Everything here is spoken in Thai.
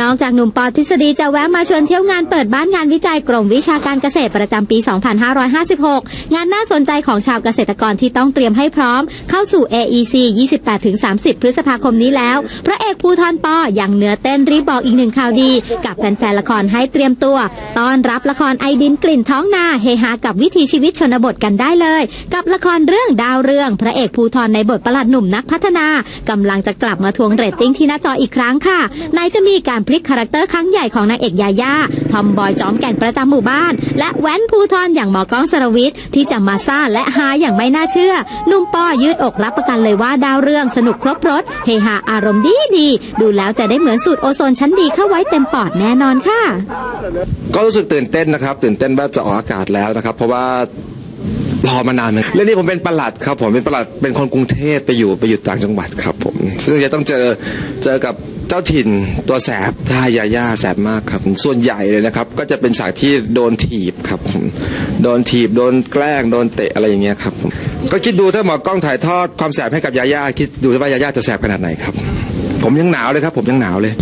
นอกจากหนุ่มปอทฤษฎีจะแวะมาชวนเที่ยวงานเปิดบ้านงานวิจัยกรมวิชาการเกษตรประจำปี 2556 งานน่าสนใจของชาวเกษตรกรที่ต้องเตรียมให้พร้อม เข้าสู่ AEC 28-30 พฤษภาคมนี้แล้ว พระเอกภูทรปออย่างเนื้อเต้นรีบบอกอีกหนึ่งข่าวดี กับแฟนๆละครให้เตรียมตัวต้อนรับละครไอดินกลิ่นท้องนาเฮฮากับวิถีชีวิตชนบทกันได้เลย กับละครเรื่องดาวเรือง พระเอกภูทรในบทประหลัดหนุ่มนักพัฒนากำลังจะกลับมาทวงเรตติ้งที่หน้าจออีกครั้งค่ะไหนจะมีการพลิกคาแรคเตอร์ครั้งใหญ่ของนางเอกยาย่าทอมบอยจอมแก่นประจำหมู่บ้าน และแว้นภูทรอย่างหมอก้องสรวิทย์ที่จะมาซ่าและฮาอย่างไม่น่าเชื่อหนุ่มปอยืดอกรับประกันเลยว่าดาวเรื่องสนุกครบรถเฮฮาอารมณ์ดีดีดูแล้วจะได้เหมือนสูตรโอโซนชั้นดีเข้าไว้เต็มปอดแน่นอนค่ะ ก็รู้สึกตื่นเต้นนะครับ ตื่นเต้นว่าจะออกอากาศแล้วนะครับ เพราะว่ารอมานานเลยเรื่องนี้ผมเป็นประหลัดครับผมเป็นประหลัดเป็นคนกรุงเทพไปอยู่ไปอยู่ต่างจังหวัดครับผมซึ่งจะต้องเจอเจอกับ เจ้าถิ่นตัวแสบท่ายาย่าแสบมากครับ ส่วนใหญ่เลยนะครับ ก็จะเป็นฉากที่โดนถีบครับโดนถีบโดนแกล้งโดนเตะอะไรอย่างเงี้ยครับ ก็คิดดูถ้าหมอกล้องถ่ายทอดความแสบให้กับยาย่าคิดดูว่ายาย่าจะแสบขนาดไหนครับ ผมยังหนาวเลยครับ ผมยังหนาวเลย